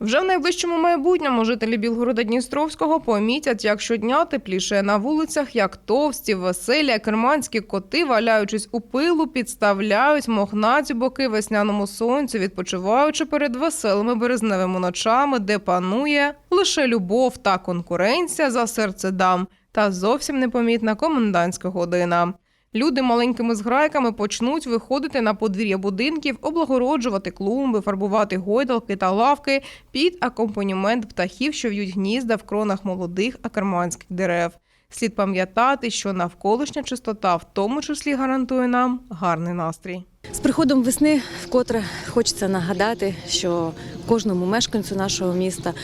Вже в найближчому майбутньому жителі Білгорода Дністровського помітять, як щодня тепліше на вулицях, як товсті, веселі, керманські коти, валяючись у пилу, підставляють мохнаті боки весняному сонцю, відпочиваючи перед веселими березневими ночами, де панує лише любов та конкуренція за серце дам, та зовсім непомітна комендантська година. Люди маленькими зграйками почнуть виходити на подвір'я будинків, облагороджувати клумби, фарбувати гойдалки та лавки під акомпанімент птахів, що в'ють гнізда в кронах молодих акерманських дерев. Слід пам'ятати, що навколишня чистота в тому числі гарантує нам гарний настрій. З приходом весни вкотре хочеться нагадати, що кожному мешканцю нашого міста,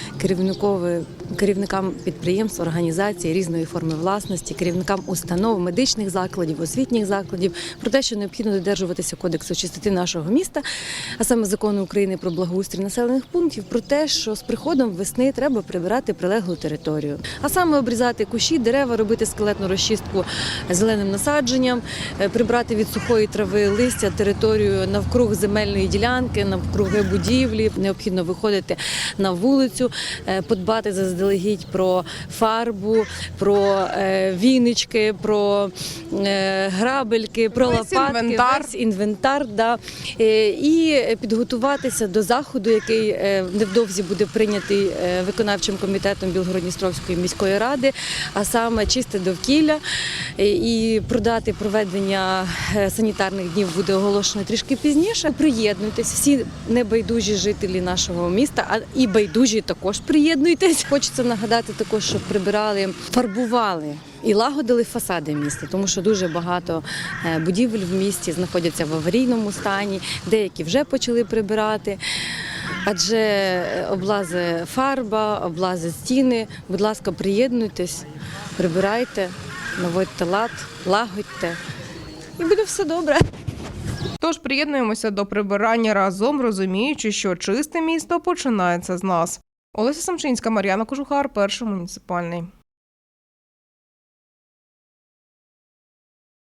керівникам підприємств, організацій різної форми власності, керівникам установ, медичних закладів, освітніх закладів про те, що необхідно додержуватися кодексу чистоти нашого міста, а саме закону України про благоустрій населених пунктів, про те, що з приходом весни треба прибирати прилеглу територію, а саме обрізати кущі, дерева, робити скелетну розчистку зеленим насадженням, е, прибрати від сухої трави листя територію навкруг земельної ділянки, навкруги будівлі. Необхідно виходити на вулицю, е, подбати заздалегідь про фарбу, про е, вінички, про е, грабельки, про Весь лопатки, інвентар. весь інвентар. Да. І підготуватися до заходу, який невдовзі буде прийнятий виконавчим комітетом Білгородністровської міської ради, а саме чисте довкілля і продати проведення санітарних днів буде оголошено трішки пізніше. Приєднуйтесь, всі небайдужі жителі нашого міста, а і байдужі також приєднуйтесь. Хочеться нагадати також, щоб прибирали, фарбували. І лагодили фасади міста, тому що дуже багато е, будівель в місті знаходяться в аварійному стані, деякі вже почали прибирати. Адже е, облази фарба, облази стіни. Будь ласка, приєднуйтесь, прибирайте, наводьте лад, лагодьте, і буде все добре. Тож приєднуємося до прибирання разом, розуміючи, що чисте місто починається з нас. Олеся Самчинська, Мар'яна Кожухар, перший муніципальний.